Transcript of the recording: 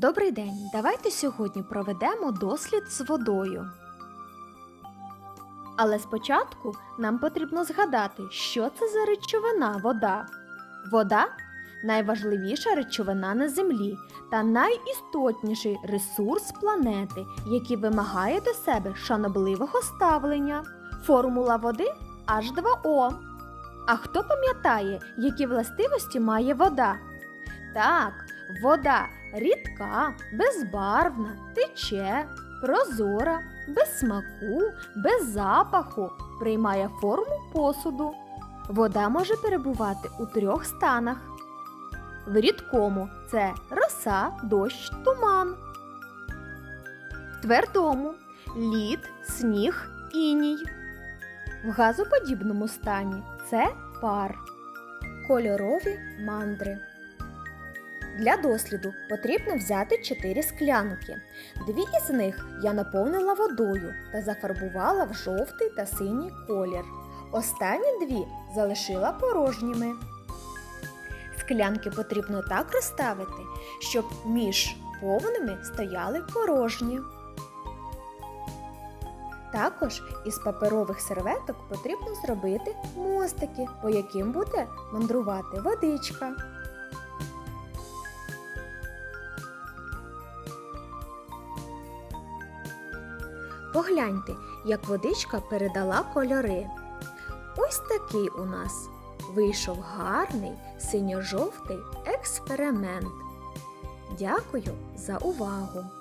Добрий день! Давайте сьогодні проведемо дослід з водою. Але спочатку нам потрібно згадати, що це за речовина вода. Вода найважливіша речовина на землі та найістотніший ресурс планети, який вимагає до себе шанобливого ставлення. Формула води H2O. А хто пам'ятає, які властивості має вода? Так, вода рідка, безбарвна, тече, прозора, без смаку, без запаху, приймає форму посуду. Вода може перебувати у трьох станах. В рідкому це роса, дощ, туман. В твердому лід, сніг, іній. В газоподібному стані це пар. Кольорові мандри. Для досліду потрібно взяти 4 склянки. Дві із них я наповнила водою та зафарбувала в жовтий та синій колір. Останні дві залишила порожніми. Склянки потрібно так розставити, щоб між повними стояли порожні. Також із паперових серветок потрібно зробити мостики, по яким буде мандрувати водичка. Погляньте, як водичка передала кольори. Ось такий у нас вийшов гарний синьо-жовтий експеримент. Дякую за увагу!